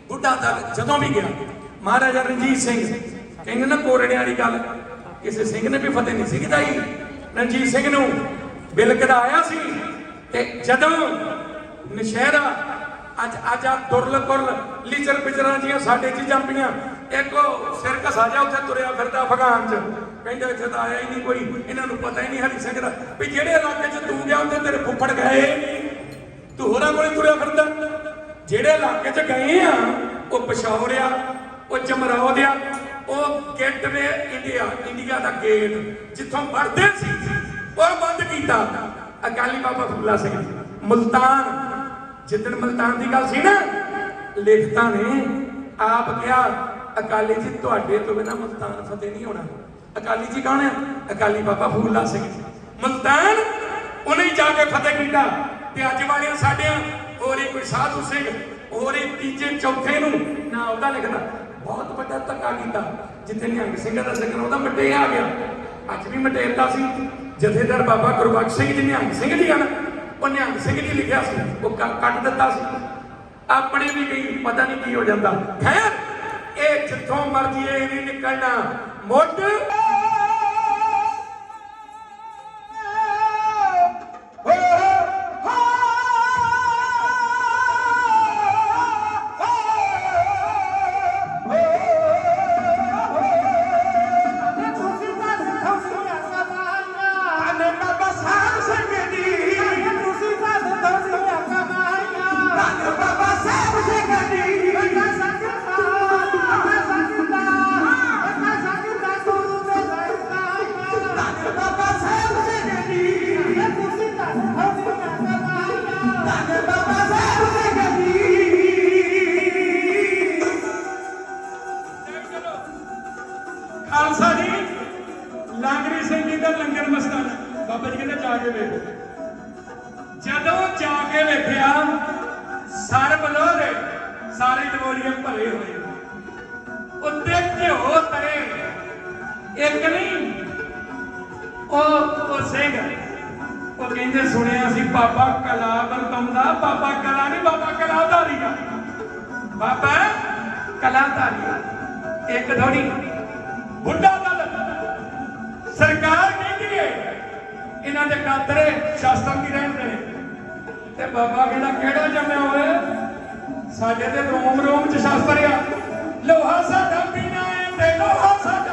ਬੁੱਢਾ ਦਲ ਜਦੋਂ ਵੀ ਗਿਆ। ਮਹਾਰਾਜਾ ਰਣਜੀਤ ਸਿੰਘ, ਕਹਿੰਦੇ ਨਾ ਕੋਰੜਿਆਂ ਵਾਲੀ ਗੱਲ, ਕਿਸੇ ਸਿੰਘ ਨੇ ਵੀ ਫਤਿਹ ਨਹੀਂ ਸੀ ਕਿਦਾਈ ਰਣਜੀਤ ਸਿੰਘ ਨੂੰ ਬਿਲ ਕਢਾਇਆ ਸੀ ਤੇ ਜਦੋਂ ਨਸ਼ਹਿਰਾ, ਅੱਜ ਅੱਜ ਆ ਦੁਰਲ ਕੁਰਲ ਲੀਚਰ ਪਿਚਰਾਂ ਜੀਆਂ ਸਾਡੇ ਚ ਜੰਪੀਆਂ ਇੱਕ ਸਿਰ ਘਸਾ ਜਾ ਉੱਥੇ ਤੁਰਿਆ ਫਿਰਦਾ ਅਫਗਾਨ ਚ। ਕਹਿੰਦੇ ਇੱਥੇ ਤਾਂ ਆਇਆ ਹੀ ਨਹੀਂ ਕੋਈ, ਇਹਨਾਂ ਨੂੰ ਪਤਾ ਹੀ ਨਹੀਂ ਹਰੀ ਸਿੰਘ ਦਾ, ਵੀ ਜਿਹੜੇ ਇਲਾਕੇ ਚ ਤੂੰ ਗਿਆ ਉੱਥੇ ਤੇਰੇ ਫੁੱਫੜ ਗਏ। ਤੂੰ ਹੋਰਾਂ ਕੋਲੇ ਤੁਰਿਆ ਫਿਰਦਾ। ਜਿਹੜੇ ਇਲਾਕੇ 'ਚ ਗਏ ਆ, ਉਹ ਪਸ਼ੌਰ ਆ ਉਹ ਜਮਰੌਦ ਆ ਉਹ ਗੇਟਵੇ ਇੰਡੀਆ ਇੰਡੀਆ ਦਾ ਗੇਟ, ਜਿੱਥੋਂ ਵੜਦੇ ਸੀ, ਉਹ ਬੰਦ ਕੀਤਾ। ਅਕਾਲੀ ਬਾਬਾ ਫੁੱਲਾ ਸਿੰਘ ਜੀ ਮੁਲਤਾਨ, ਜਿੱਦਣ ਮੁਲਤਾਨ ਦੀ ਗੱਲ ਸੀ ਨਾ ਲਿਖਤਾਂ ਨੇ ਆਪ ਕਿਹਾ, ਅਕਾਲੀ ਜੀ, ਤੁਹਾਡੇ ਤੋਂ ਬਿਨਾ ਮੁਲਤਾਨ ਫਤਿਹ ਨਹੀਂ ਹੋਣਾ। ਅਕਾਲੀ ਜੀ ਕੌਣ ਹੈ ਅਕਾਲੀ ਬਾਬਾ ਫੂਲਾ ਸਿੰਘ। ਜੀ ਮੁਲਤਾਨ ਉਹਨੇ ਜਾ ਕੇ ਫਤਿਹ ਕੀਤਾ। ਤੇ ਅੱਜ ਵਾਲੀਆਂ ਸਾਡਿਆਂ, ਹੋਰ ਕੋਈ ਸਾਧੂ ਸਿੰਘ, ਹੋਰ ਤੀਜੇ, ਚੌਥੇ ਨੂੰ ਨਾ ਉਹਦਾ ਲਿਖਦਾ। ਬਹੁਤ ਵੱਡਾ ਧੱਕਾ ਕੀਤਾ, ਜਿੱਥੇ ਨਿਹੰਗ ਸਿੰਘਾਂ ਦਾ ਜ਼ਿਕਰ ਉਹਦਾ ਮਟੇ ਆ ਗਿਆ। ਅੱਜ ਵੀ ਮਟੇਰਦਾ ਸੀ। ਜਥੇਦਾਰ ਬਾਬਾ ਗੁਰਬਖਸ਼ ਸਿੰਘ ਜੀ ਨਿਹੰਗ ਸਿੰਘ ਜੀ ਹਨ। ਉਹ ਨਿਹੰਗ ਸਿੰਘ ਜੀ ਲਿਖਿਆ ਸੀ, ਉਹ ਕੱਟ ਦਿੱਤਾ ਸੀ। ਆਪਣੇ ਵੀ ਕਈ ਪਤਾ ਨਹੀਂ ਕੀ ਹੋ ਜਾਂਦਾ। ਖੈਰ, ਇਹ ਜਿੱਥੋਂ ਮਰਜ਼ੀ ਇਹ ਨਹੀਂ ਨਿਕਲਣਾ। ਮੁੱਢ ਇਹਨਾਂ ਦੇ ਕਾਤਰੇ ਸ਼ਾਸਤਰ ਕੀ ਰਹਿੰਦੇ ਨੇ ਤੇ ਬਾਬਾ ਕਹਿੰਦਾ, ਕਿਹੜਾ ਜੰਮਿਆ ਹੋਵੇ ਸਾਡੇ ਤੇ ਰੋਮ ਰੋਮ ਚ ਸ਼ਾਸਤਰ ਆ। ਲੋਹਾ ਸਾਡਾ ਪੀਣਾ ਏ ਤੇ ਲੋਹਾ ਸਾਡਾ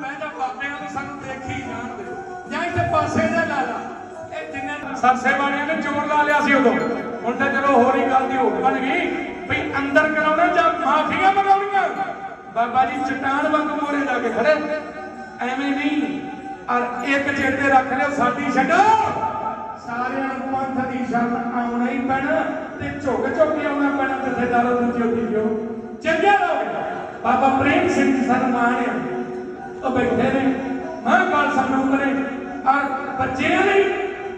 ਵਾਲਾ ਤੂੰ ਬਾਬਿਆਂ ਨੂੰ ਸਾਨੂੰ ਦੇਖੀ ਜਾਣ ਦੇ ਜਾਂ ਇੱਥੇ ਪਾਸੇ ਜਾ ਲਾ ਲਾ। ਇਹ ਜਿੰਨੇ ਸਰਸੇ ਵਾਲਿਆਂ ਨੇ ਜ਼ੋਰ ਲਾ ਲਿਆ ਸੀ ਉਦੋਂ। ਹੁਣ ਤਾਂ ਚਲੋ ਹੋਰ ਹੀ ਗੱਲ ਦੀ ਹੋ ਬਣ ਗਈ। ਵੀ ਅੰਦਰ ਕਰਾਉਣਾ ਜਾਂ ਮਾਫੀਆਂ ਮੰਗਾਉਣੀਆਂ? ਬਾਬਾ ਜੀ ਚਟਾਨ ਵਾਂਗ ਮੋਰੇ ਜਾ ਕੇ ਖੜੇ। ਐਵੇਂ ਨਹੀਂ। ਔਰ ਇੱਕ ਜੇੜ ਰੱਖ ਲਿਓ ਸਾਡੀ ਛੱਡੋ। ਸਾਰਿਆਂ ਨੂੰ ਪੰਥ ਦੀ ਸ਼ਰਨ ਆਉਣਾ ਹੀ ਪੈਣਾ ਤੇ ਝੁਕ ਝੁਕ ਕੇ ਆਉਣਾ ਪੈਣਾ ਜਥੇਦਾਰੋ ਦੂਜੀ ਉੱਤੀ ਜੋ ਚੰਗੇ ਲੋਕ ਬਾਬਾ ਪ੍ਰੇਮ ਸਿੰਘ ਜੀ ਸਾਨੂੰ ਮਾਣ ਉਹ ਬੈਠੇ ਨੇ। ਮਾਂ ਕਾਲ ਸਾਨੂੰ ਕਰੇ। ਔਰ ਬੱਚਿਆਂ ਲਈ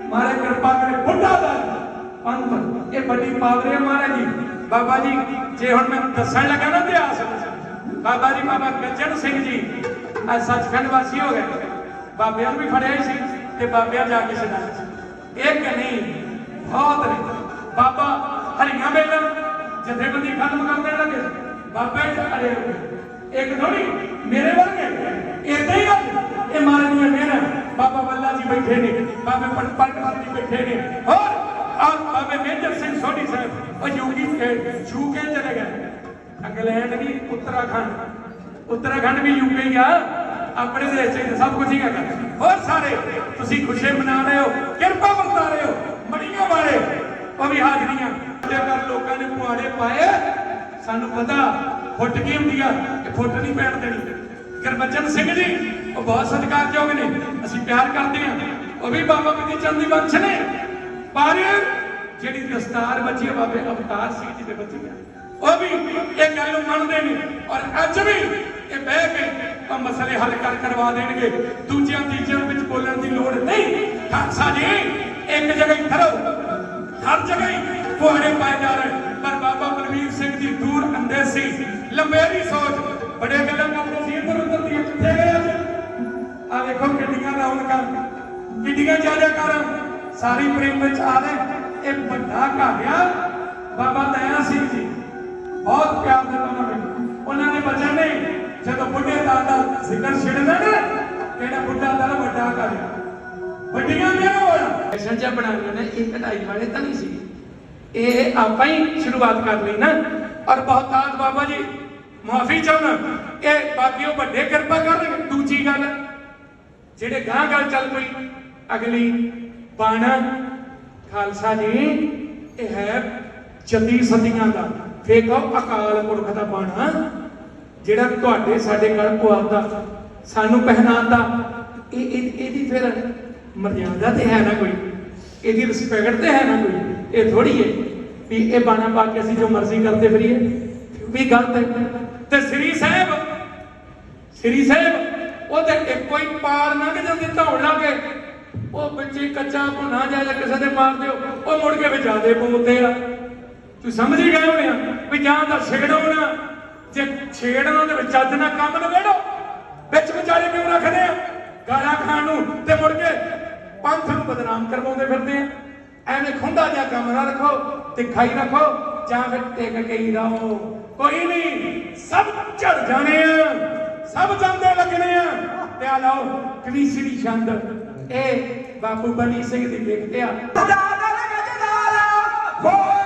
ਮਾਰੇ ਕਿਰਪਾ ਕਰੇ, ਬੁੱਢਾ ਦਾ ਪੰਥ। ਇਹ ਵੱਡੀ ਪਾਵਰ ਹੈ ਮਹਾਰਾਜ ਜੀ। ਬਾਬਾ ਜੀ, ਜੇ ਹੁਣ ਮੈਂ ਦੱਸਣ ਲੱਗਾ ਨਾ ਇਤਿਹਾਸ ਬਾਬਾ ਜੀ, ਬਾਬਾ ਗੱਜਣ ਸਿੰਘ ਜੀ ਅੱਜ ਸੱਚਖੰਡ ਵਾਸੀ ਹੋ ਗਏ। ਬਾਬਿਆਂ ਨੂੰ ਵੀ ਫੜਿਆ ਸੀ ਤੇ ਬਾਬਿਆਂ ਜਾ ਕੇ ਛਡਾਇਆ ਸੀ ਇੱਕ ਨਹੀਂ ਬਹੁਤ ਨੇ। ਬਾਬਾ ਹਰੀਆਂ ਬੇਲਨ ਜਥੇਬੰਦੀ ਖਤਮ ਕਰ ਦੇਣ ਲੱਗੇ, ਬਾਬੇ ਅਰੇ ਇੱਕ ਥੋੜੀ, ਮੇਰੇ ਵਰਗੇ। ਇਦਾਂ ਹੀ ਅੱਜ ਇਹ ਮਾਰੇ ਦੀਆਂ ਮੇਰਾ ਬਾਬਾ ਬੱਲਾ ਜੀ ਬੈਠੇ ਨੇ, ਬਾਬੇ ਪਟ ਜੀ ਬੈਠੇ ਨੇ। ਹੋਰ ਔਰ ਬਾਬੇ ਮੇਜਰ ਸਿੰਘ ਸੋਢੀ ਸਾਹਿਬ, ਉਹ ਯੂਗੀ ਯੂਕੇ ਚਲੇ ਗਏ। ਇੰਗਲੈਂਡ ਵੀ ਉੱਤਰਾਖੰਡ ਉੱਤਰਾਖੰਡ ਵੀ ਯੂਕੇ ਹੀ ਆ। ਆਪਣੇ ਦੇਸ਼ ਚ ਸਭ ਕੁਝ ਹੀ ਹੈਗਾ। ਹੋਰ ਸਾਰੇ, ਤੁਸੀਂ ਖੁਸ਼ੀ ਮਨਾ ਰਹੇ ਹੋ, ਕਿਰਪਾ ਵਰਤਾ ਰਹੇ ਹੋ ਮੜੀਆਂ ਵਾਲੇ ਉਹ ਵੀ ਹਾਜ਼ਰੀਆਂ। ਕਰ ਲੋਕਾਂ ਨੇ ਪੁਆੜੇ ਪਾਏ, ਸਾਨੂੰ ਪਤਾ ਫੁੱਟ ਕੀ ਹੁੰਦੀ ਆ? ਇਹ ਫੁੱਟ ਨਹੀਂ ਪੈਣ ਦੇਣੀ। ਗੁਰਬਚਨ ਸਿੰਘ ਜੀ, ਉਹ ਬਹੁਤ ਸਤਿਕਾਰਯੋਗ ਨੇ। ਅਸੀਂ ਪਿਆਰ ਕਰਦੇ ਹਾਂ। ਉਹ ਵੀ ਬਾਬਾ ਬਿੱਦੀ ਚੰਦ ਦੀ ਵੰਸ਼ ਨੇ। ਪਰ ਜਿਹੜੀ ਦਸਤਾਰ ਬੱਚੀ ਆ ਬਾਬੇ ਅਵਤਾਰ ਸਿੰਘ ਜੀ ਦੇ ਬੱਚੀ ਆ, ਉਹ ਵੀ ਇਹ ਗੱਲ ਨੂੰ ਮੰਨਦੇ ਨੇ। ਔਰ ਅੱਜ ਵੀ ਇਹ ਬਹਿ ਕੇ ਉਹ ਮਸਲੇ ਹੱਲ ਕਰ ਕਰਵਾ ਦੇਣਗੇ। ਦੂਜਿਆਂ ਤੀਜਿਆਂ ਵਿੱਚ ਬੋਲਣ ਦੀ ਲੋੜ ਨਹੀਂ। ਖਾਲਸਾ ਜੀ, ਇੱਕ ਜਗ੍ਹਾ ਹੀ ਖੜੋ। ਲੰਬੇਰੀ ਸੋਚ ਬੜੇ ਗੱਲਾਂ ਕਰਦੇ ਸੀ ਇੱਧਰ ਉੱਧਰ ਦੀਆਂ ਕਿੱਥੇ ਗਏ ਅੱਜ ਆ ਵੇਖੋ ਕਿੰਨੀਆਂ ਰੌਣਕਾਂ ਕਿੰਨੀਆਂ ਜ਼ਿਆਦਾ ਕਰ ਸਾਰੀ ਪ੍ਰੇਮ ਵਿੱਚ ਆ ਰਹੇ ਇਹ ਵੱਡਾ ਘਰ ਆ ਬਾਬਾ ਦਇਆ ਸਿੰਘ ਜੀ ਬਹੁਤ ਪਿਆਰ ਦੇ ਨਾਲ ਉਹਨਾਂ ਦੇ ਬਚਨ ਨੇ ਜਦੋਂ ਬੁੱਢੇ ਦਾ ਦਾ ਜ਼ਿਕਰ ਛਿੜਦਾ ਨਾ ਕਿਹੜਾ ਬੁੱਢਾ ਦਾ ਵੱਡਾ ਘਰ ਆ ਵੱਡੀਆਂ ਨੇ ਹੋਣਾ ਐਸਾ ਜਿਹਾ ਬਣਾਉਣਾ ਨੇ ਇਹ ਕਢਾਈ ਵਾਲੇ ਤਾਂ ਨਹੀਂ ਸੀ ਇਹ ਆਪਾਂ ਹੀ ਸ਼ੁਰੂਆਤ ਕਰ ਲਈ ਨਾ ਔਰ ਬਹੁਤਾਤ ਬਾਬਾ ਜੀ ਮਾਫੀ ਚਾਹੁੰਦਾ। ਇਹ ਬਾਕੀਓ ਵੱਡੇ ਕਿਰਪਾ ਕਰਨ ਦੂਜੀ ਗੱਲ, ਜਿਹੜੇ ਗਾਂ ਗੱਲ ਚੱਲ ਪਈ, ਅਗਲੀ ਬਾਣਾ ਖਾਲਸਾ ਜੀ, ਇਹ ਹੈ ਜੱਦੀ ਸਦੀਆਂ ਦਾ। ਫੇਰ ਕਹੋ ਅਕਾਲ ਪੁਰਖ ਦਾ ਬਾਣਾ ਜਿਹੜਾ ਤੁਹਾਡੇ, ਸਾਡੇ ਘਰ ਪੁਆਉਂਦਾ ਸਾਨੂੰ ਪਹਿਨਾਉਂਦਾ ਇਹ- ਇਹਦੀ ਫਿਰ ਮਰਜ਼ਾਦਾ ਤੇ ਹੈ ਨਾ ਕੋਈ? ਇਹਦੀ ਰਿਸਪੈਕਟ ਤੇ ਹੈ ਨਾ ਕੋਈ? ਇਹ ਥੋੜੀ ਹੈ ਵੀ ਇਹ ਬਾਣਾ ਪਾ ਕੇ ਅਸੀਂ ਜੋ ਮਰਜ਼ੀ ਕਰਦੇ ਫਿਰੀਏ। ਵੀ ਗਲਤ ਹੈ। ਤੇ ਸ੍ਰੀ ਸਾਹਿਬ ਸ੍ਰੀ ਸਾਹਿਬ ਉਹ ਤੇ ਇੱਕੋ ਹੀ ਪਾਰ ਲੰਘ ਜਾਂਦੇ ਧੌਣ ਲਾ ਉਹ ਬੱਚੇ ਕੱਚਾ ਭੁਨਾ ਜਾ ਜਾ ਕਿਸੇ ਦੇ ਮਾਰ ਦਿਓ, ਉਹ ਮੁੜ ਕੇ ਵਿਚਾਦੇ ਪਉਂਦੇ ਆ। ਤੂੰ ਸਮਝ ਹੀ ਗਏ ਹੋਣੇ ਆ ਵੀ ਜਾਂ ਦਾ ਛੇੜਾਉਣਾ ਜੇ ਛੇੜਨਾ ਦੇ ਵਿੱਚ ਚੱਜ ਨਾਲ ਕੰਮ ਨਵੇੜੋ ਵਿੱਚ ਵਿਚਾਰੇ ਕਿਉਂ ਰੱਖਦੇ ਆ? ਗਾਲਾਂ ਖਾਣ ਨੂੰ ਤੇ ਮੁੜ ਕੇ ਪੰਥ ਨੂੰ ਬਦਨਾਮ ਕਰਵਾਉਂਦੇ ਫਿਰਦੇ ਆ। ਐਵੇਂ ਖੁੰਡਾ ਜਿਹਾ ਕੰਮ ਨਾ ਰੱਖੋ ਖਾਈ ਰੱਖੋ, ਜਾਂ ਫਿਰ ਟਿਕ ਕੇ ਹੀ ਰਹੋ ਕੋਈ ਨਹੀਂ, ਸਭ ਝੜ ਜਾਣੇ ਆ, ਸਭ ਜਾਂਦੇ ਲੱਗਣੇ ਆ। ਤੇ ਆ ਲਓ ਕਲੀਸਰੀ ਛੰਦ। ਇਹ ਬਾਪੂ ਬਨੀ ਸਿੰਘ ਦੀ ਲਿਖਤਿਆ ਦਾਦਾ ਲਗਦਾ ਦਾਦਾ